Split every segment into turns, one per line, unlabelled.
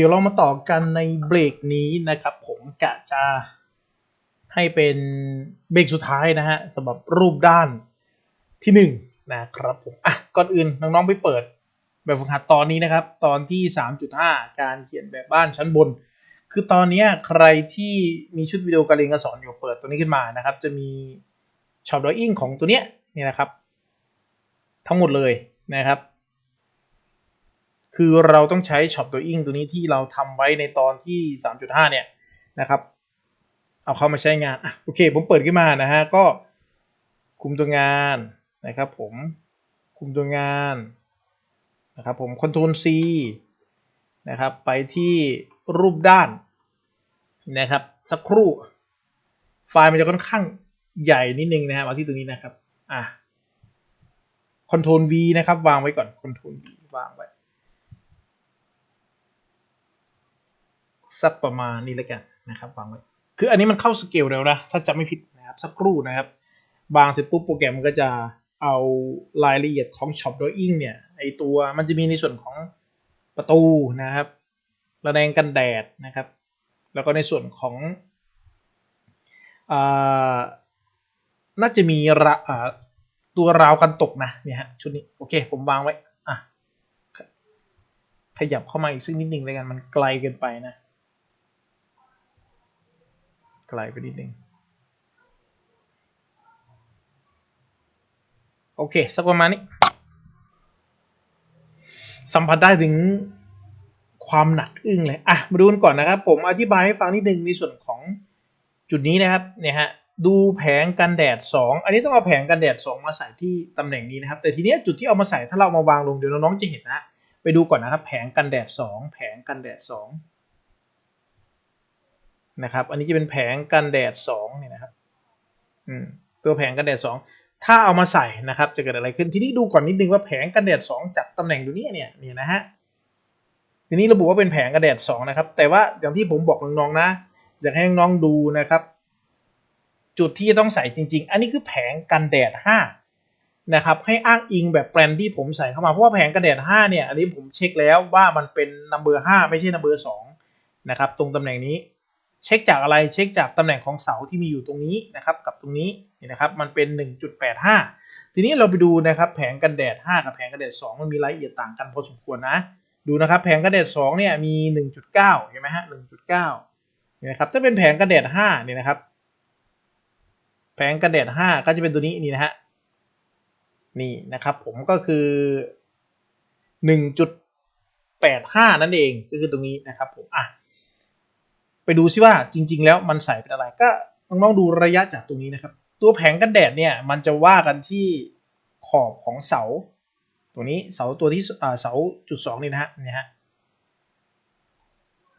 ดี๋ยวเรามาต่อกันในเบรกนี้นะครับ ผมกะจะให้เป็นเบรกสุดท้ายนะฮะสำหรับรูปด้านที่หนึ่งนะครับผมอะก่อนอื่นน้องๆไปเปิดแบบฝึกหัดตอนนี้นะครับ ตอนที่ 3.5 การเขียนแบบบ้านชั้นบน คือตอนนี้ใครที่มีชุดวิดีโอการเรียนการสอนอยู่เปิดตัวนี้ขึ้นมานะครับ จะมีช็อปดออิ่งของตัวเนี้ยนี่นะครับ ทั้งหมดเลยนะครับ คือเราต้องใช้ช็อปตัวอิงตัวนี้ที่เราทำไว้ในตอนที่ 3.5 เนี่ยนะครับ เอาเข้ามาใช้งานอะโอเค ผมเปิดขึ้นมานะฮะ ก็คุมตัวงานนะครับผมคุมตัวงานนะครับผมคอนโทรล C นะครับ ไปที่รูปด้านนะครับ สักครู่ ไฟล์มันจะค่อนข้างใหญ่นิดนึงนะฮะมาที่ตรงนี้นะครับ อะคอนโทรล V นะครับ วางไว้ก่อนคอนโทรล V วางไว้ สักประมาณนี้แล้วกันนะครับวางไว้คืออันนี้มันเข้าสเกลแล้วนะถ้าจำไม่ผิดนะครับสักครู่นะครับบางเสร็จปุ๊บโปรแกรมมันก็จะเอารายละเอียดของ Shop Drawing เนี่ยไอตัวมันจะมีในส่วนของประตูนะครับระแนงกันแดดนะครับ แล้วก็ในส่วนของอ่าน่าจะมีระตัวราวกันตกนะเนี่ยฮะชุดนี้โอเคผมวางไว้อะขยับเข้ามาอีกซึ่งนิดนึงเลยกันมันไกลเกินไปนะ ไกลไปนิดนึงโอเค สักประมาณนี้ สัมผัสได้ถึงความหนักอึ้งเลย อะ มาดูกันก่อนนะครับ ผมอธิบายให้ฟังนิดนึงในส่วนของจุดนี้นะครับ เนี่ยฮะ ดูแผงกันแดด 2 อันนี้ต้องเอาแผงกันแดด 2 มาใส่ที่ตำแหน่งนี้นะครับ แต่ทีเนี้ยจุดที่เอามาใส่ถ้าเรามาวางลงเดี๋ยวน้องๆจะเห็นนะ ไปดูก่อนนะครับ แผงกันแดด 2 แผงกันแดด 2 นะครับ อันนี้จะเป็นแผงกันแดด2เนี่ยนะครับตัวแผงกันแดด 2 ถ้าเอามาใส่นะครับ จะเกิดอะไรขึ้นทีนี้ดูก่อนนิดนึงว่าแผงกันแดด 2 จากตำแหน่งตรงนี้เนี่ยเนี่ยนะฮะทีนี้ระบุว่าเป็นแผงกันแดด 2 นะครับ แต่ว่าอย่างที่ผมบอกน้องๆนะอยากให้น้องๆดูนะครับ จุดที่จะต้องใส่จริง ๆ อันนี้คือแผงกันแดด 5 นะครับ ให้อ้างอิงแบบแปลนที่ผมใส่เข้ามาเพราะว่าแผงกันแดด 5 เนี่ยอันนี้ผมเช็คแล้วว่ามันเป็นนัมเบอร์5ไม่ใช่นัมเบอร์2นะครับ ตรงตำแหน่งนี้ เช็คจากอะไรเช็คจากตำแหน่งของเสาที่มีอยู่ตรงนี้นะครับกับตรงนี้นี่นะครับมันเป็น 1.85 ทีนี้เราไปดูนะครับแผงกันแดด 5 กับแผงกันแดด 2 มันมีรายละเอียดต่างกันพอสมควรนะ ดูนะครับแผงกันแดด 2 เนี่ยมี 1.9 เห็นไหมฮะ 1.9 นี่นะครับถ้าเป็นแผงกันแดด 5 เนี่ยนะครับ แผงกันแดด 5 ก็จะเป็นตัวนี้นี่นะฮะนี่นะครับผมก็คือ 1.85 นั่นเองก็คือตรงนี้นะครับผมอะ ไปดูซิว่าจริง ๆ แล้วมันใส่เป็นอะไรก็น้องๆดูระยะจากตรงนี้นะครับ ตัวแผงกันแดดเนี่ยมันจะว่ากันที่ขอบของเสา ตัวนี้เสาตัวที่เสาจุดสองนี่นะฮะนี่ฮะ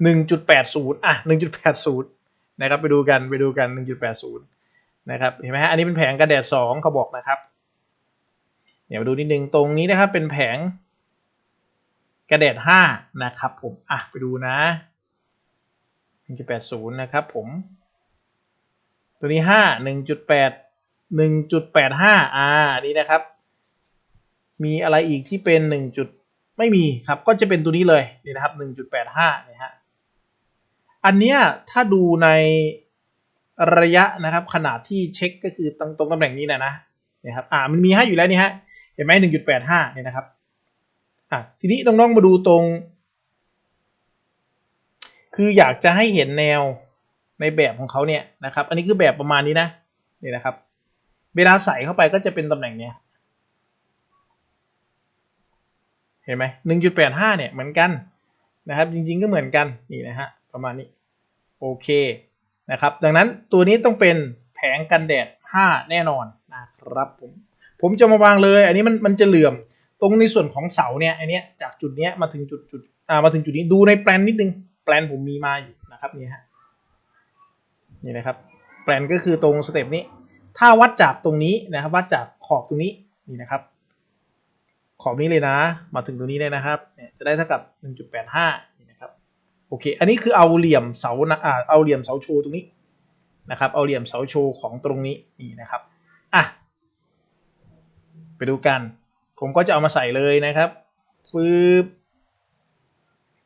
หนึ่งจุดแปดศูนย์อะหนึ่งจุดแปดศูนย์นะครับไปดูกันไปดูกันหนึ่งจุดแปดศูนย์นะครับเห็นไหมฮะอันนี้เป็นแผงกันแดดสองเขาบอกนะครับเดี๋ยวมาดูนิดนึงตรงนี้นะครับเป็นแผงกระแดดห้านะครับผมอะไปดูนะ หนึ่งจุดแปดศูนะครับผม ตัวนี้ห้าหนึ่งจุดแปดหนึ่งจุดแปดห้าอ่านี่นะครับ มีอะไรอีกที่เป็นหนึ่งจุดไม่มีครับ ก็จะเป็นตัวนี้เลยนี่นะครับหนึ่งจุดแปดห้าเนี่ยฮะ อันเนี้ยถ้าดูในระยะนะครับ ขนาดที่เช็คก็คือตรงตรงตำแหน่งนี้นะนะเนี่ยครับ อ่า มันมีให้อยู่แล้วนี่ฮะ เห็นไหมหนึ่งจุดแปดห้าเนี่ยนะครับ อะ ทีนี้น้องๆมาดูตรง คืออยากจะให้เห็นแนวในแบบของเขาเนี่ยนะครับ อันนี้คือแบบประมาณนี้นะนี่นะครับ เวลาใส่เข้าไปก็จะเป็นตำแหน่งเนี้ยเห็นไหมหนึ่งจุดแปดห้าเนี่ยเหมือนกันนะครับ จริงๆก็เหมือนกันนี่นะฮะประมาณนี้โอเคนะครับ ดังนั้นตัวนี้ต้องเป็นแผงกันแดด 5 แน่นอนนะครับผมผมจะมาวางเลย อันนี้มันมันจะเหลื่อมตรงในส่วนของเสาเนี่ยอันเนี้ยจากจุดเนี้ยมาถึงจุดจุดอ่ามาถึงจุดนี้ดูในแปลนนิดนึง ลนผมมีมาอยู่นะครับนี่ฮะนี่นะครับแปลนก็คือตรงสเต็ปนี้ ถ้าวัดจากตรงนี้นะครับ วัดจากขอบตรงนี้นี่นะครับ ขอบนี้เลยนะ มาถึงตรงนี้เลยนะครับจะได้เท่ากับ 1.85นี่นะครับโอเค อันนี้คือเอาเหลี่ยมเสาอ่าเอาเหลี่ยมเสาโชว์ตรงนี้นะครับ เอาเหลี่ยมเสาโชว์ของตรงนี้นี่นะครับอะไปดูกัน ผมก็จะเอามาใส่เลยนะครับฟืบ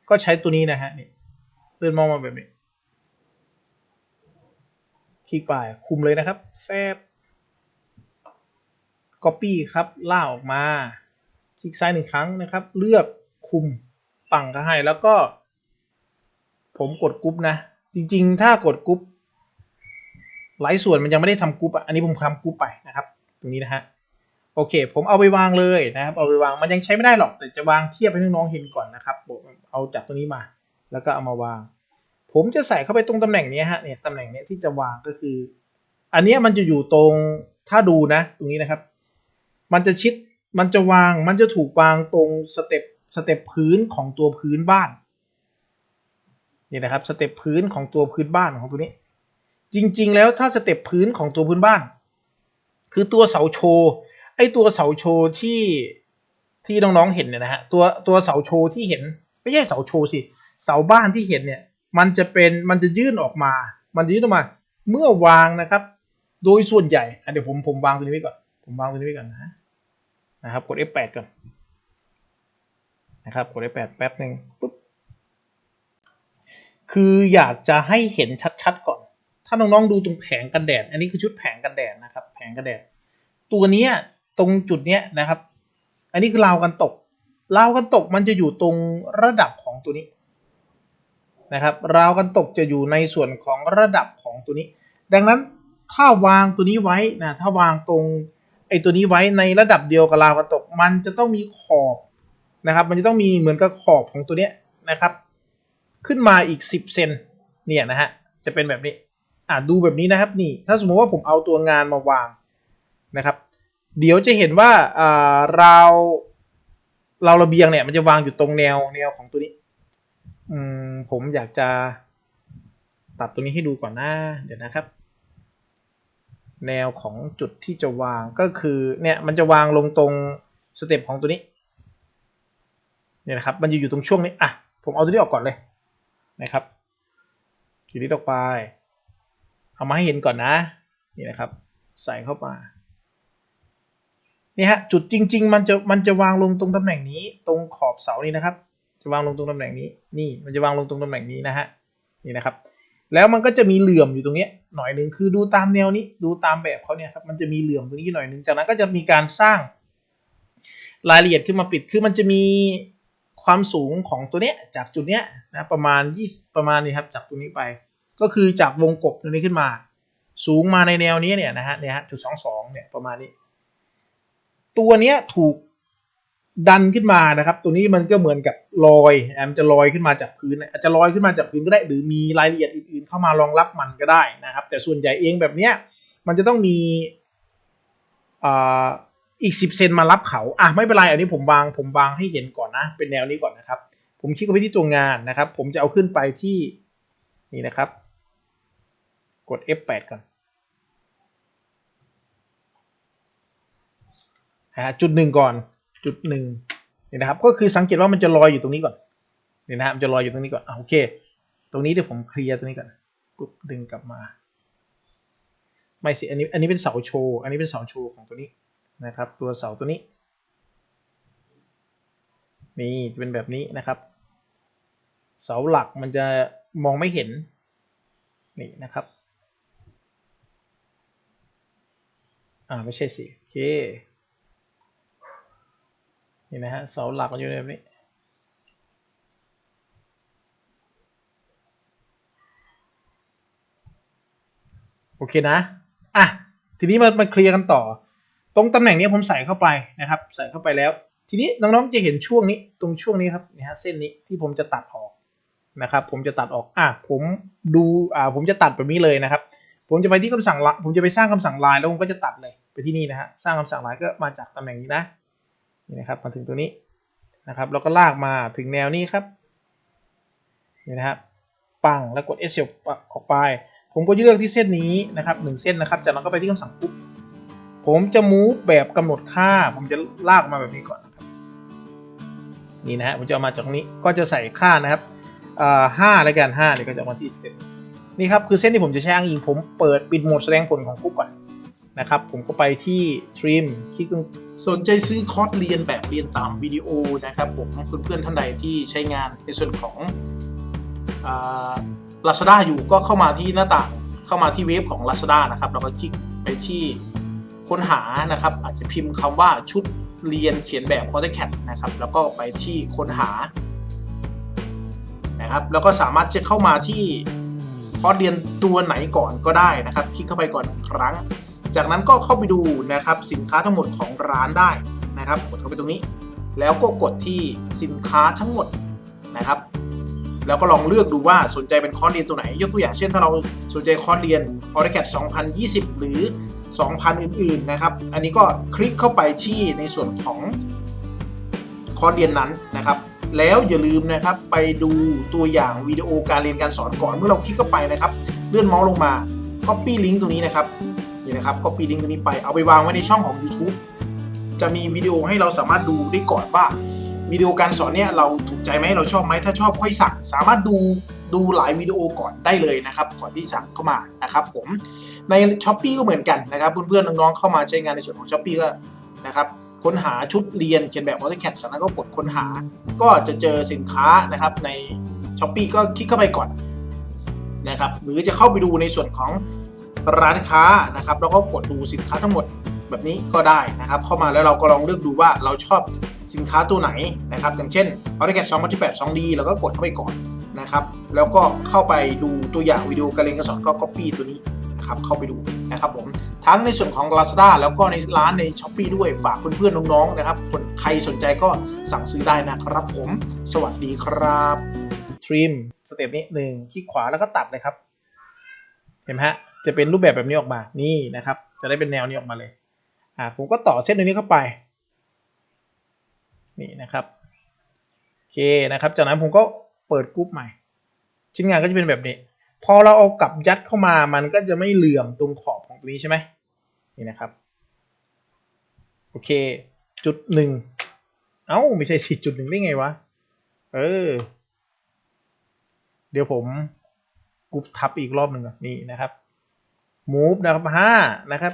ก็ใช้ตัวนี้นะฮะนี่ ลื่อนมองมาแบบนี้ คลิกไปคุมเลยนะครับแฟบ Copy ครับล่าออกมา คลิกซ้ายหนึ่งครั้งนะครับ เลือกคุมปังก็ให้แล้วก็ ผมกดกรุ๊ปนะ จริง ๆ ถ้ากดกรุ๊ปหลายส่วนมันยังไม่ได้ทำกรุ๊ปอะอันนี้ผมทำกรุ๊ปไปนะครับ ตรงนี้นะฮะโอเค ผมเอาไปวางเลยนะครับ เอาไปวาง มันยังใช้ไม่ได้หรอก แต่จะวางเทียบให้น้องๆเห็นก่อนนะครับ ผมเอาจากตรงนี้มา แล้วก็เอามาวาง ผมจะใส่เข้าไปตรงตำแหน่งนี้ฮะเนี่ยตำแหน่งนี้ที่จะวางก็คือ อันนี้มันจะอยู่ตรงถ้าดูนะ ตรงนี้นะครับ มันจะชิดมันจะวางมันจะถูกวางตรงสเต็ปสเต็ปพื้นของตัวพื้นบ้านนี่นะครับสเต็ปพื้นของตัวพื้นบ้านของตัวนี้ จริงๆ แล้วถ้าสเต็ปพื้นของตัวพื้นบ้าน คือตัวเสาโชว์ไอ้ตัวเสาโชว์ที่ที่น้องๆเห็นเนี่ยนะฮะตัวตัวเสาโชว์ที่เห็น ไม่ใช่เสาโชว์สิ เสาบ้านที่เห็นเนี่ยมันจะเป็นมันจะยื่นออกมา มันจะยื่นออกมา เมื่อวางนะครับ โดยส่วนใหญ่เดี๋ยวผมผมวางตัวนี้ไว้ก่อน ผมวางตัวนี้ไว้ก่อนนะนะครับกด F8 ก่อนนะครับกด F8 แป๊บหนึ่งปุ๊บคืออยากจะให้เห็นชัดๆก่อน ถ้าน้องๆดูตรงแผงกันแดด อันนี้คือชุดแผงกันแดดนะครับ แผงกันแดด ตัวนี้ตรงจุดเนี้ยนะครับ อันนี้คือราวกันตกราวกันตกมันจะอยู่ตรงระดับของตัวนี้ นะครับราวกันตกจะอยู่ในส่วนของระดับของตัวนี้ ดังนั้นถ้าวางตัวนี้ไว้นะถ้าวางตรงไอ้ตัวนี้ไว้ในระดับเดียวกับราวกันตก มันจะต้องมีขอบนะครับ มันจะต้องมีเหมือนกับขอบของตัวเนี้ยนะครับ ขึ้นมาอีก 10เซนเนี่ยนะฮะจะเป็นแบบนี้อ่าดูแบบนี้นะครับนี่ ถ้าสมมติว่าผมเอาตัวงานมาวางนะครับ เดี๋ยวจะเห็นว่าอ่าราวราวระเบียงเนี่ยมันจะวางอยู่ตรงแนวแนวของตัวนี้ อืมผมอยากจะตัดตัวนี้ให้ดูก่อนหนะเดี๋ยวนะครับ แนวของจุดที่จะวางก็คือเนี่ยมันจะวางลงตรงสเต็ปของตัวนี้เนี่ยนะครับมันจะอยู่ตรงช่วงนี้อะผมเอาตัวนี้ออกก่อนเลยนะครับทีนี้ออกไป เอามาให้เห็นก่อนนะนี่นะครับ ใส่เข้ามานี่ฮะจุดจริง ๆ มันจะมันจะวางลงตรงตำแหน่งนี้ตรงขอบเสานี่นะครับ จะวางลงตรงตำแหน่งนี้ นี่มันจะวางลงตรงตำแหน่งนี้นะฮะ นี่นะครับ แล้วมันก็จะมีเหลื่อมอยู่ตรงนี้หน่อยหนึ่งคือดูตามแนวนี้ ดูตามแบบเขาเนี่ยครับ มันจะมีเหลื่อมตรงนี้หน่อยหนึ่งจากนั้นก็จะมีการสร้างรายละเอียดขึ้นมาปิด คือมันจะมีความสูงของตัวเนี้ยจากจุดเนี้ยนะประมาณ20ประมาณนี้ครับจากตรงนี้ไป ก็คือจากวงกบตรงนี้ขึ้นมา สูงมาในแนวนี้เนี่ยนะฮะเนี่ยฮะจุดสองสองเนี่ยประมาณนี้ ตัวเนี้ยถูก ดันขึ้นมานะครับ ตัวนี้มันก็เหมือนกับลอยแอมนจะลอยขึ้นมาจากพื้นอาจจะลอยขึ้นมาจากพื้นก็ได้ หรือมีรายละเอียดอื่นๆ เข้ามารองรับมันก็ได้นะครับ แต่ส่วนใหญ่เองแบบเนี้ยมันจะต้องมีอีกสิบเซนมารับเขาอะไม่เป็นไรอันนี้ผมวางผมวางให้เห็นก่อนนะ เป็นแนวนี้ก่อนนะครับ ผมคลิกเข้าไปที่ตัวงานนะครับ ผมจะเอาขึ้นไปที่นี่นะครับ กด F8 ก่อนฮะจุดหนึ่งก่อน จุดหนึ่งนี่นะครับ ก็คือสังเกตว่ามันจะลอยอยู่ตรงนี้ก่อนนี่นะฮะมันจะลอยอยู่ตรงนี้ก่อนอะโอเค ตรงนี้เดี๋ยวผมเคลียร์ตรงนี้ก่อนปุ๊บดึงกลับมา ไม่สิอันนี้อันนี้เป็นเสาโชว์อันนี้เป็นเสาโชว์ของตัวนี้นะครับ ตัวเสาตัวนี้นี่จะเป็นแบบนี้นะครับ เสาหลักมันจะมองไม่เห็นนี่นะครับอ่าไม่ใช่สิโอเค นี่นะฮะเสาหลักมันอยู่แบบนี้โอเคนะอะทีนี้มามาเคลียร์กันต่อ ตรงตำแหน่งนี้ผมใส่เข้าไปนะครับ ใส่เข้าไปแล้ว ทีนี้น้องๆจะเห็นช่วงนี้ ตรงช่วงนี้ครับนี่ฮะเส้นนี้ที่ผมจะตัดออกนะครับ ผมจะตัดออกอะผมดูอ่าผมจะตัดแบบนี้เลยนะครับ ผมจะไปที่คำสั่งละผมจะไปสร้างคำสั่งลายแล้วผมก็จะตัดเลยไปที่นี่นะฮะสร้างคำสั่งลายก็มาจากตำแหน่งนี้นะ นี่นะครับมาถึงตัวนี้นะครับแล้วก็ลากมาถึงแนวนี้ครับนี่นะครับปังแล้วกด S ออกไป ผมก็เลือกที่เส้นนี้นะครับหนึ่งเส้นนะครับ จากนั้นก็ไปที่คำสั่งปุ๊บผมจะ move แบบกำหนดค่า ผมจะลากมาแบบนี้ก่อนนี่นะฮะผมจะเอามาจากนี้ก็จะใส่ค่านะครับห้าแล้วกันห้าเดี๋ยก็จะมาที่สเต็ปนี่ครับคือเส้นที่ผมจะใช้อ้างอิงผมเปิดปิดโหมดแสดงผลของปุ๊บก่อน นะครับ ผมก็ไปที่ trim คลิกตรง
สนใจซื้อคอร์สเรียนแบบเรียนตามวิดีโอนะครับผมเพื่อนๆท่านใดที่ใช้งานในส่วนของลาซาด้าอยู่ก็เข้ามาที่หน้าต่างเข้ามาที่เว็บของ Lazada นะครับแล้วก็คลิกไปที่ค้นหานะครับ อาจจะพิมพ์คำว่าชุดเรียนเขียนแบบ AutoCAD นะครับ แล้วก็ไปที่ค้นหานะครับ แล้วก็สามารถจะเข้ามาที่คอร์สเรียนตัวไหนก่อนก็ได้นะครับ คลิกเข้าไปก่อนครั้ง จากนั้นก็เข้าไปดูนะครับสินค้าทั้งหมดของร้านได้นะครับกดเข้าไปตรงนี้ แล้วก็กดที่สินค้าทั้งหมดนะครับ แล้วก็ลองเลือกดูว่าสนใจเป็นคอร์สเรียนตัวไหน ยกตัวอย่างเช่นถ้าเราสนใจคอร์สเรียน AutoCAD 2020 หรือ 2,000 อื่นๆนะครับ อันนี้ก็คลิกเข้าไปที่ในส่วนของคอร์สเรียนนั้นนะครับ แล้วอย่าลืมนะครับไปดูตัวอย่างวิดีโอการเรียนการสอนก่อนเมื่อเราคลิกเข้าไปนะครับ เลื่อนเมาส์ลงมา Copy ลิงก์ตรงนี้นะครับ นี่นะครับ Copy ลิงก์ตรงนี้ไปเอาไปวางไว้ในช่องของ YouTube จะมีวิดีโอให้เราสามารถดูได้ก่อนว่าวิดีโอการสอนเนี่ยเราถูกใจไหมเราชอบไหมถ้าชอบค่อยสั่งสามารถดูดูหลายวิดีโอก่อนได้เลยนะครับก่อนที่สั่งเข้ามานะครับผมใน s h อ p e e ก็เหมือนกันนะครับเพื่อนๆน้องๆเข้ามาใช้งานในส่วนของ s h อ p e e ก็นะครับค้นหาชุดเรียนเขียนแบบ AutoCAD จากนั้นก็กดค้นหา ก็จะเจอสินค้านะครับใน s h อ p e e ก็คลิกเข้าไปก่อนนะครับหรือจะเข้าไปดูในส่วนของ ร้านค้านะครับแล้วก็กดดูสินค้าทั้งหมดแบบนี้ก็ได้นะครับ เข้ามาแล้วเราก็ลองเลือกดูว่าเราชอบสินค้าตัวไหนนะครับ อย่างเช่น AutoCAD 2018 2D แล้วก็กดเข้าไปก่อนนะครับ แล้วก็เข้าไปดูตัวอย่างวิดีโอการเรียนการสอนก็ Copy ตัวนี้นะครับเข้าไปดูนะครับผมทั้งในส่วนของ Lazada แล้วก็ในร้านใน s h อ p e e ด้วยฝากเพื่อนๆน้องๆนะครับคนใครสนใจก็สั่งซื้อได้นะครับผม สวัสดีครับ
trim สเต็ปนี้หนึ่งคลิกขวาแล้วก็ตัดเลยครับ เห็นไหมฮะ จะเป็นรูปแบบแบบนี้ออกมา นี่นะครับ จะได้เป็นแนวนี้ออกมาเลย อ่า ผมก็ต่อเส้นตรงนี้เข้าไป นี่นะครับ โอเคนะครับ จากนั้นผมก็เปิดกรุ๊ปใหม่ ชิ้นงานก็จะเป็นแบบนี้ พอเราเอากลับยัดเข้ามา มันก็จะไม่เหลื่อมตรงขอบของตรงนี้ใช่ไหมนี่นะครับ โอเค จุดหนึ่ง เอ้า ไม่ใช่สี่จุดหนึ่งได้ไงวะ เออ เดี๋ยวผมกรุ๊ปทับอีกรอบหนึ่งนี่นะครับ move นะครับห้านะครับ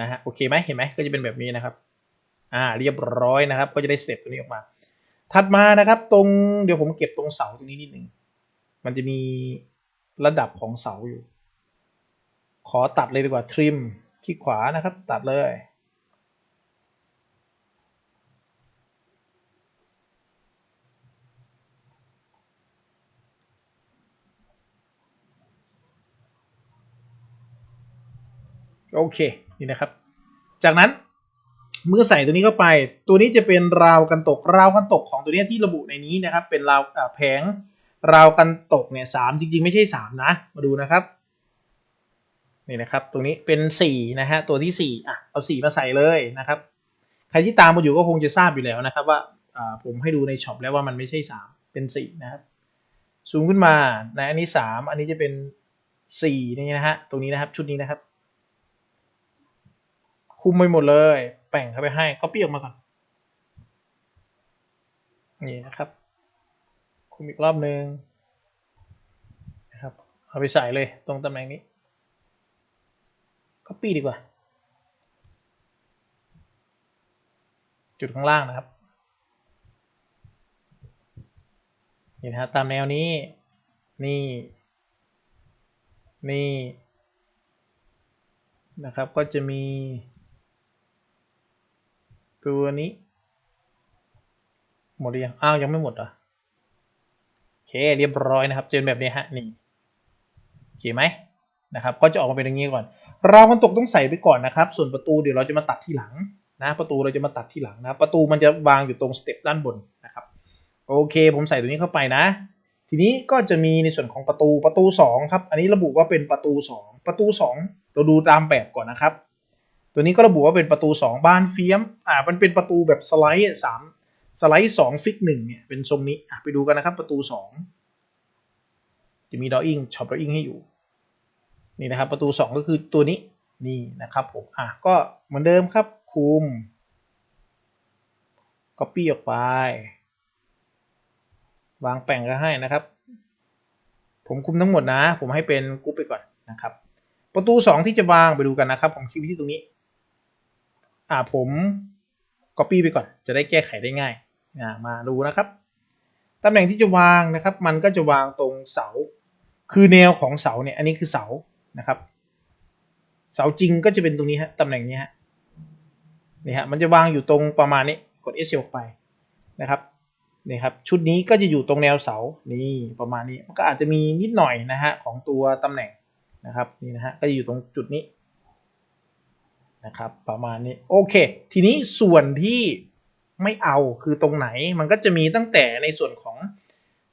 นะฮะโอเคไหมเห็นไหมก็จะเป็นแบบนี้นะครับอ่าเรียบร้อยนะครับ ก็จะได้สเต็ปตัวนี้ออกมา ถัดมานะครับ ตรงเดี๋ยวผมเก็บตรงเสาตรงนี้นิดหนึ่งมันจะมีระดับของเสาอยู่ ขอตัดเลยดีกว่า trim คลิกขวานะครับ ตัดเลย โอเคนี่นะครับ จากนั้นเมื่อใส่ตัวนี้เข้าไป ตัวนี้จะเป็นราวกันตกราวกันตกของตัวนี้ที่ระบุในนี้นะครับ เป็นราวแผงราวกันตกเนี่ยสามจริง ๆ ไม่ใช่สามนะ มาดูนะครับนี่นะครับ ตรงนี้เป็นสี่นะฮะตัวที่สี่อะเอาสี่มาใส่เลยนะครับ ใครที่ตามมาอยู่ก็คงจะทราบอยู่แล้วนะครับ ว่าผมให้ดูในช็อปแล้วว่ามันไม่ใช่สามเป็นสี่นะครับซูมขึ้นมานะอันนี้สามอันนี้จะเป็นสี่นี่นะฮะตรงนี้นะครับชุดนี้นะครับ คุมไปหมดเลย แป่งเข้าไปให้ก็ปี้ออกมาก่อน นี่นะครับ คุมอีกรอบหนึ่งนะครับ เอาไปใส่เลยตรงตำแหน่งนี้ก็ปี้ดีกว่า จุดข้างล่างนะครับ นี่นะฮะตามแนวนี้ นี่ นี่นะครับก็จะมี ตัวนี้ หมดหรือยัง อ้าว ยังไม่หมดเหรอะโอเค เรียบร้อยนะครับ เจอแบบนี้ฮะ นี่โอเคไหมนะครับ ก็จะออกมาเป็นอย่างนี้ก่อน ราวมันตกต้องใส่ไปก่อนนะครับ ส่วนประตูเดี๋ยวเราจะมาตัดที่หลังนะ ประตูเราจะมาตัดที่หลังนะ ประตูมันจะวางอยู่ตรงสเต็ปด้านบนนะครับ โอเค ผมใส่ตัวนี้เข้าไปนะ ทีนี้ก็จะมีในส่วนของประตูประตู 2 ครับ อันนี้ระบุว่าเป็นประตู 2 ประตู 2 เราดูตามแบบก่อนนะครับ ตัวนี้ก็ระบุว่าเป็นประตู 2 บ้านเฟียม อ่า มันเป็นประตูแบบสไลด์สามสไลด์2ฟิก1เนี่ย เป็นทรงนี้ อะ ไปดูกันนะครับ ประตู 2 จะมีดออิ่งช็อปดออิ่งให้อยู่ นี่นะครับ ประตู 2 ก็คือตัวนี้ นี่นะครับผม อะ ก็เหมือนเดิมครับ คุม copy ออกไป วางแป่งก็ให้นะครับ ผมคุมทั้งหมดนะ ผมให้เป็นกรุ๊ปไปก่อนนะครับ ประตูสองที่จะวางไปดูกันนะครับ ผมคลิปที่ตรงนี้ อ่าผม copy ไปก่อน จะได้แก้ไขได้ง่ายอ่ามาดูนะครับ ตำแหน่งที่จะวางนะครับ มันก็จะวางตรงเสา คือแนวของเสาเนี่ยอันนี้คือเสานะครับ เสาจริงก็จะเป็นตรงนี้ฮะตำแหน่งนี้ฮะนี่ฮะมันจะวางอยู่ตรงประมาณนี้กด S ออกไปนะครับนี่ครับชุดนี้ก็จะอยู่ตรงแนวเสานี่ประมาณนี้มันก็อาจจะมีนิดหน่อยนะฮะของตัวตำแหน่งนะครับนี่นะฮะก็จะอยู่ตรงจุดนี้ นะครับ ประมาณนี้โอเค ทีนี้ส่วนที่ไม่เอาคือตรงไหนมันก็จะมีตั้งแต่ในส่วนของ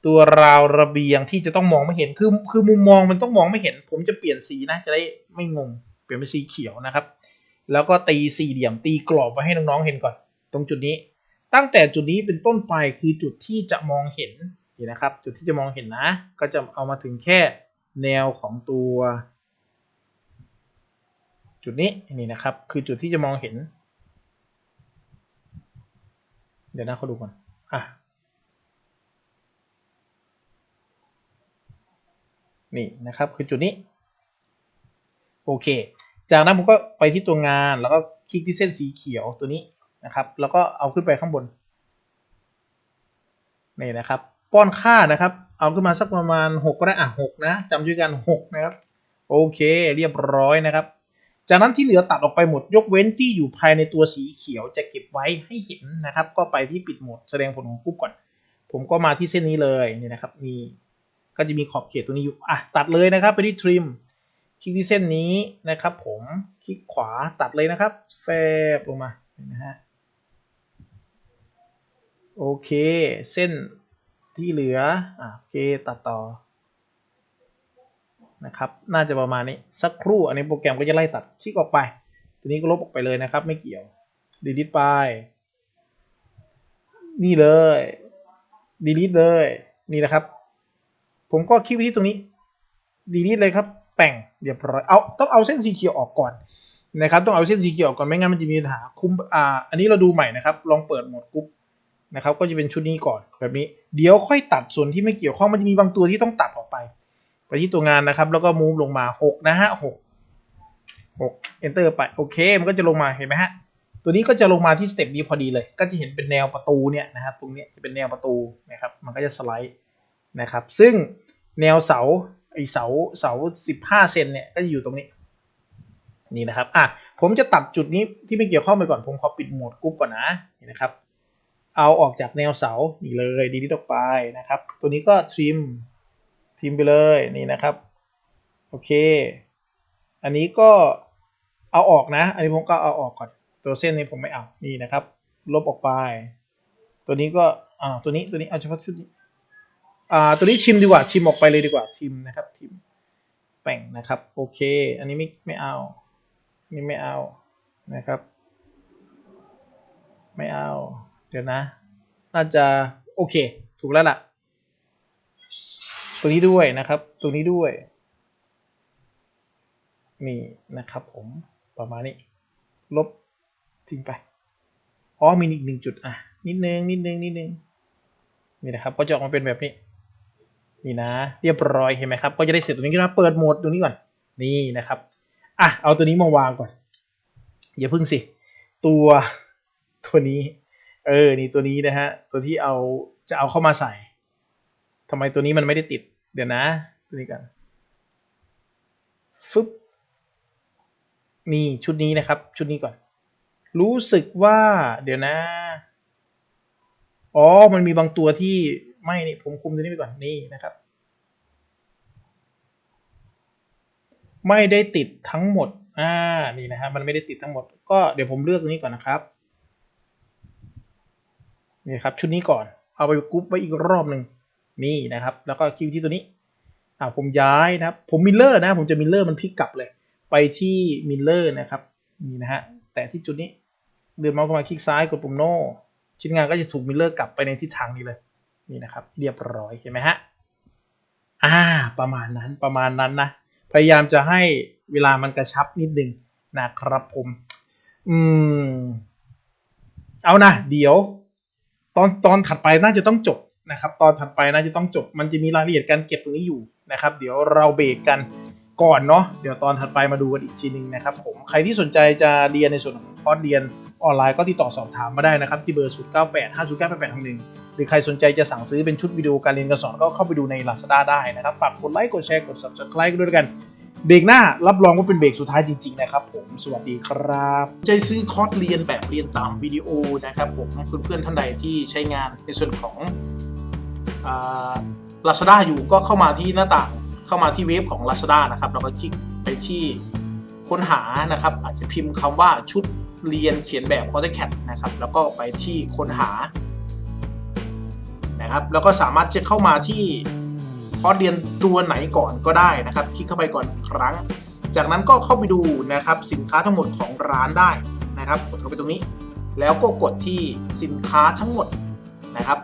ตัวราวระเบียงที่จะต้องมองไม่เห็นคือคือมุมมองมันต้องมองไม่เห็น ผมจะเปลี่ยนสีนะจะได้ไม่งงเปลี่ยนเป็นสีเขียวนะครับ แล้วก็ตีสี่เหลี่ยมตีกรอบไว้ให้น้องๆเห็นก่อน ตรงจุดนี้ ตั้งแต่จุดนี้เป็นต้นไปคือจุดที่จะมองเห็นนี่นะครับ จุดที่จะมองเห็นนะ ก็จะเอามาถึงแค่แนวของตัว จุดนี้นี่นะครับ คือจุดที่จะมองเห็น เดี๋ยวนะเขาดูก่อนอะนี่นะครับคือจุดนี้ โอเค จากนั้นผมก็ไปที่ตัวงานแล้วก็คลิกที่เส้นสีเขียวตัวนี้นะครับ แล้วก็เอาขึ้นไปข้างบนนี่นะครับ ป้อนค่านะครับ เอาขึ้นมาสักประมาณ 6 ก็ได้อะ6นะจำชื่อกัน 6 นะครับ โอเค เรียบร้อยนะครับ จากนั้นที่เหลือตัดออกไปหมดยกเว้นที่อยู่ภายในตัวสีเขียวจะเก็บไว้ให้เห็นนะครับ ก็ไปที่ปิดโหมดแสดงผลของปุ๊บก่อน ผมก็มาที่เส้นนี้เลยนี่นะครับมีก็จะมีขอบเขตตรงนี้อยู่อะตัดเลยนะครับไปที่ทริมคลิกที่เส้นนี้นะครับผมคลิกขวาตัดเลยนะครับแฟบลงมานไหมฮะโอเค เส้นที่เหลืออะโอเคตัดต่อ นะครับ น่าจะประมาณนี้สักครู่ อันนี้โปรแกรมก็จะไล่ตัดคลิกออกไป ตัวนี้ก็ลบออกไปเลยนะครับ ไม่เกี่ยวดีลิทไป นี่เลยดีลิทเลย นี่นะครับ ผมก็คลิกไปที่ตรงนี้ดีลิทเลยครับ แป่งเรียบร้อย เอาต้องเอาเส้นสีเขียวออกก่อนนะครับ ต้องเอาเส้นสีเขียวออกก่อน ไม่งั้นมันจะมีปัญหาคุ้ม อ่า อันนี้เราดูใหม่นะครับ ลองเปิดโหมดกรุ๊ปนะครับ ก็จะเป็นชุดนี้ก่อนแบบนี้ เดี๋ยวค่อยตัดส่วนที่ไม่เกี่ยวข้อง มันจะมีบางตัวที่ต้องตัดออกไป ไปที่ตัวงานนะครับ แล้วก็มูฟลงมา 6 นะฮะ6 6 enter ไป โอเค มันก็จะลงมาเห็นไหมฮะ ตัวนี้ก็จะลงมาที่สเต็ปนี้พอดีเลย ก็จะเห็นเป็นแนวประตูเนี่ยนะครับ ตรงนี้จะเป็นแนวประตูนะครับ มันก็จะสไลด์นะครับ ซึ่งแนวเสาไอเสาเสาสิบห้าเซนเนี่ย ก็จะอยู่ตรงนี้ นี่นะครับ อะ ผมจะตัดจุดนี้ที่ไม่เกี่ยวข้องไปก่อน ผมขอปิดโหมดกรุ๊ปก่อนนะนี่นะครับ เอาออกจากแนวเสา นี่เลย ดีลิทออกไปนะครับ ตัวนี้ก็ทริม ทิมไปเลยนี่นะครับ โอเค อันนี้ก็เอาออกนะ อันนี้ผมก็เอาออกก่อน ตัวเส้นนี้ผมไม่เอานี่นะครับ ลบออกไป ตัวนี้ก็อ่าตัวนี้ตัวนี้เอาเฉพาะชุดนี้อ่าตัวนี้ชิมดีกว่าชิมออกไปเลยดีกว่าชิมนะครับชิมแป่งนะครับ โอเค อันนี้ไม่ไม่เอา นี่ไม่เอานะครับ ไม่เอา เดี๋ยวนะ น่าจะโอเค ถูกแล้วล่ะ ตัวนี้ด้วยนะครับ ตัวนี้ด้วย นี่นะครับผมประมาณนี้ ลบทิ้งไป อ๋อมีอีกหนึ่งจุด อะ นิดนึง นิดนึง นิดนึง นี่นะครับ ก็จะออกมาเป็นแบบนี้ นี่นะ เรียบร้อยเห็นไหมครับ ก็จะได้เสร็จตรงนี้ขึ้นมาเปิดโหมดตรงนี้ก่อน นี่นะครับ อะ เอาตัวนี้มาวางก่อน อย่าพึ่งสิ ตัวตัวนี้ เออ นี่ตัวนี้นะฮะ ตัวที่เอาจะเอาเข้ามาใส่ทำไมตัวนี้มันไม่ได้ติด เดี๋ยวนะตัวนี้กันฟึบนี่ชุดนี้นะครับ ชุดนี้ก่อน รู้สึกว่า เดี๋ยวนะ อ๋อ มันมีบางตัวที่ไม่นี่ผมคุมตัวนี้ไปก่อนนี่นะครับ ไม่ได้ติดทั้งหมด อ่า นี่นะฮะมันไม่ได้ติดทั้งหมด ก็เดี๋ยวผมเลือกตรงนี้ก่อนนะครับ นี่ครับ ชุดนี้ก่อน เอาไปกรุ๊ปไว้อีกรอบหนึ่ง นี่นะครับ แล้วก็คลิกที่ตัวนี้อ่าผมย้ายนะครับ ผมมิลเลอร์นะ ผมจะมิลเลอร์มันพลิกกลับเลย ไปที่มิลเลอร์นะครับนี่นะฮะแต่ที่จุดนี้เดินเมาส์เข้ามาคลิกซ้ายกดปุ่มโน่ชิ้นงานก็จะถูกมิลเลอร์กลับไปในทิศทางนี้เลยนี่นะครับเรียบร้อยเห็นไหมฮะอ่าประมาณนั้นประมาณนั้นนะพยายามจะให้เวลามันกระชับนิดนึงนะครับผม อืม เอานะ เดี๋ยว ตอนตอนถัดไปน่าจะต้องจบ นะครับตอนถัดไปน่าจะต้องจบมันจะมีรายละเอียดการเก็บตรงนี้อยู่นะครับ เดี๋ยวเราเบรกกันก่อนเนาะเดี๋ยวตอนถัดไปมาดูกันอีกทีหนึงนะครับผมใครที่สนใจจะเรียนในส่วนของคอร์สเรียนออนไลน์ก็ติดต่อสอบถามมาได้นะครับ ที่เบอร์ 0 9 8 5 0 9 8 8 1หรือใครสนใจจะสั่งซื้อเป็นชุดวิดีโอการเรียนการสอนก็เข้าไปดูใน Lazada ได้นะครับ ฝากกดไลค์กดแชร์กด Subscribe ด้วยกัน เบรกหน้ารับรองว่าเป็นเบรกสุดท้ายจริง ๆ นะครับผมสวัสดีครับ
ใจซื้อคอร์สเรียนแบบเรียนตามวิดีโอนะครับผมเพื่อนๆท่านใดที่ใช้งานในส่วนของ ลาซาด้าอยู่ก็เข้ามาที่หน้าต่างเข้ามาที่เว็บของ Lazada นะครับแล้วก็คลิกไปที่ค้นหานะครับ อาจจะพิมพ์คำว่าชุดเรียนเขียนแบบ AutoCAD นะครับ แล้วก็ไปที่ค้นหานะครับแล้วก็สามารถจะเข้ามาที่คอร์สเรียนตัวไหนก่อนก็ได้นะครับ คลิกเข้าไปก่อนครั้ง จากนั้นก็เข้าไปดูนะครับสินค้าทั้งหมดของร้านได้นะครับ กดเข้าไปตรงนี้ แล้วก็กดที่สินค้าทั้งหมดนะครับ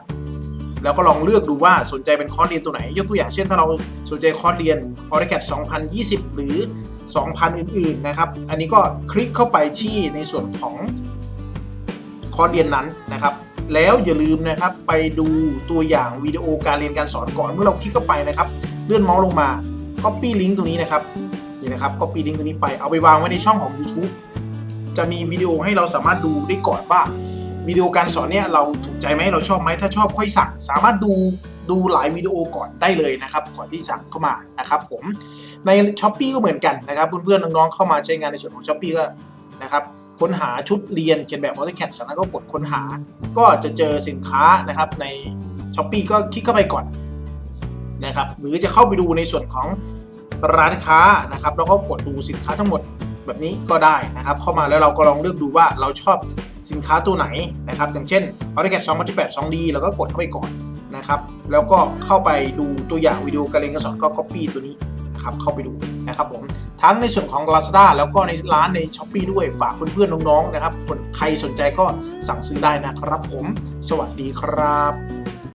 แล้วก็ลองเลือกดูว่าสนใจเป็นคอร์สเรียนตัวไหน ยกตัวอย่างเช่นถ้าเราสนใจคอร์สเรียน AutoCAD 2020 หรือ 2,000 อื่นๆนะครับ อันนี้ก็คลิกเข้าไปที่ในส่วนของคอร์สเรียนนั้นนะครับ แล้วอย่าลืมนะครับไปดูตัวอย่างวิดีโอการเรียนการสอนก่อนเมื่อเราคลิกเข้าไปนะครับ เลื่อนเมาส์ลงมา Copy ลิงก์ตรงนี้นะครับนี่นะครับ Copy ลิงก์ตรงนี้ไปเอาไปวางไว้ในช่องของ YouTube จะมีวิดีโอให้เราสามารถดูได้ก่อนว่า วิดีโอการสอนเนี่ยเราถูกใจไหมเราชอบไหมถ้าชอบค่อยสั่ง สามารถดูดูหลายวิดีโอก่อนได้เลยนะครับ ก่อนที่สั่งเข้ามานะครับผมใน s h อ p e e ก็เหมือนกันนะครับเพื่อนๆน้องๆเข้ามาใช้งานในส่วนของ s h อ p e e ก็นะครับค้นหาชุดเรียนเขียนแบบ AutoCAD จากนั้นก็กดค้นหา ก็จะเจอสินค้านะครับใน s h อ p e e ก็คลิกเข้าไปก่อนนะครับหรือจะเข้าไปดูในส่วนของร้านค้านะครับแล้วก็กดดูสินค้าทั้งหมด แบบนี้ก็ได้นะครับ เข้ามาแล้วเราก็ลองเลือกดูว่าเราชอบสินค้าตัวไหนนะครับอย่างเช่น AutoCAD 2018 2D เราก็กดเข้าไปก่อนนะครับแล้วก็เข้าไปดูตัวอย่างวิดีโอการเรียนการสอนก็ Copy ตัวนี้นะครับเข้าไปดูนะครับผมทั้งในส่วนของ Lazada แล้วก็ในร้านใน s h อ p e e ด้วยฝากเพื่อนๆน้องๆนะครับคนใครสนใจก็สั่งซื้อได้นะครับผม สวัสดีครับ